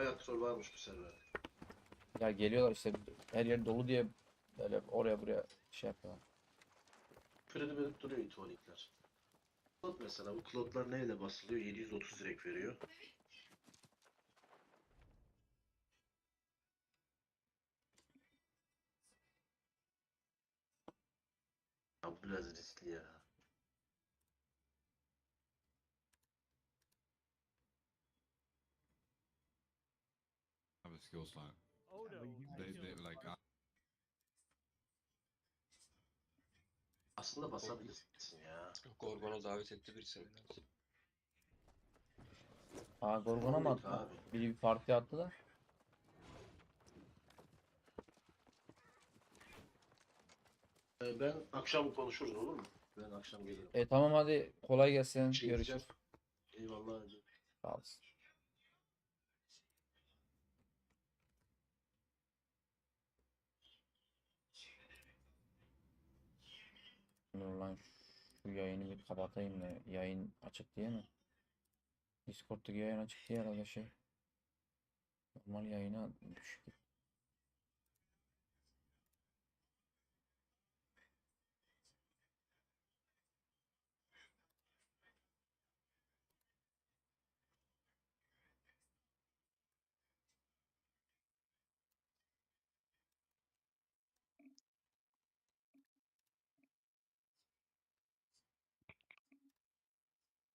bayağı troll varmış bu serverde. Ya geliyorlar işte her yer dolu diye böyle oraya buraya şey yapıyorlar. Freni verip duruyor itonikler. Klot mesela bu klotlar neyle basılıyor? 730 direkt veriyor. Ya bu biraz riskli ya. Skill slot. Oh no. They, they like uh, Aslında basabilirsin ya. Gorgon'a davet etti birisi. Aa Gorgon'a mı attı? abi. Biri bir parti attı da. Ee, Ben akşam konuşuruz olur mu? Ben akşam gelirim. E tamam hadi kolay gelsin. Şey Görüşürüz. Eyvallah. Sağ olasın. Dur lan şu yayını bir kapatayım da yayın açık diye mi? Discord'daki yayın açık diye herhalde şey. Normal yayına düşük.